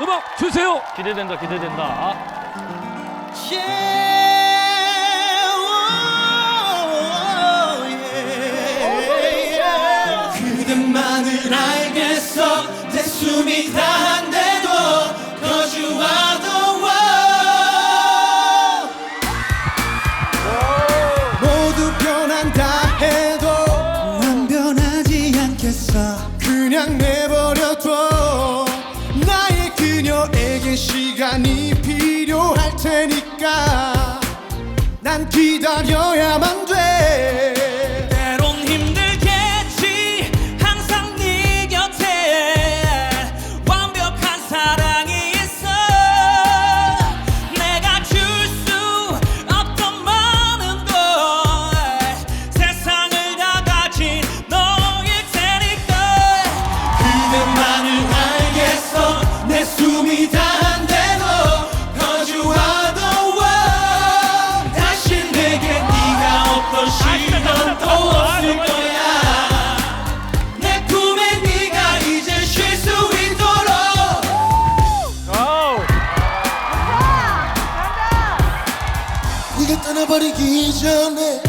음악 주세요. 기대된다 기대된다. 그대만을 알겠어. 내 숨이 다한데도 거주와도 모두 변한다 해도 난 변하지 않겠어. 그냥 내 시간이 필요할 테니까 난 기다려야만 돼 네가 떠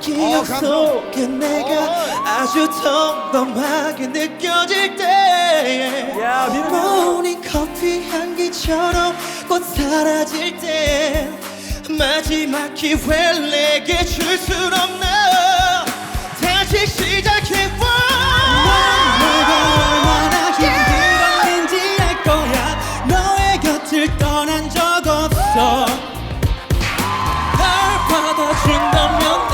기억 속에 어, 내가 아주 평범하게 느껴질 때 야, 미르. 모닝 커피 향기처럼 곧 사라질 때 마지막 기회를 내게 줄 순 없나? 다시 시작해봐. 내가 얼마나 예. 힘들었는지 알 거야. 너의 곁을 떠난 적 없어. 날 받아준다면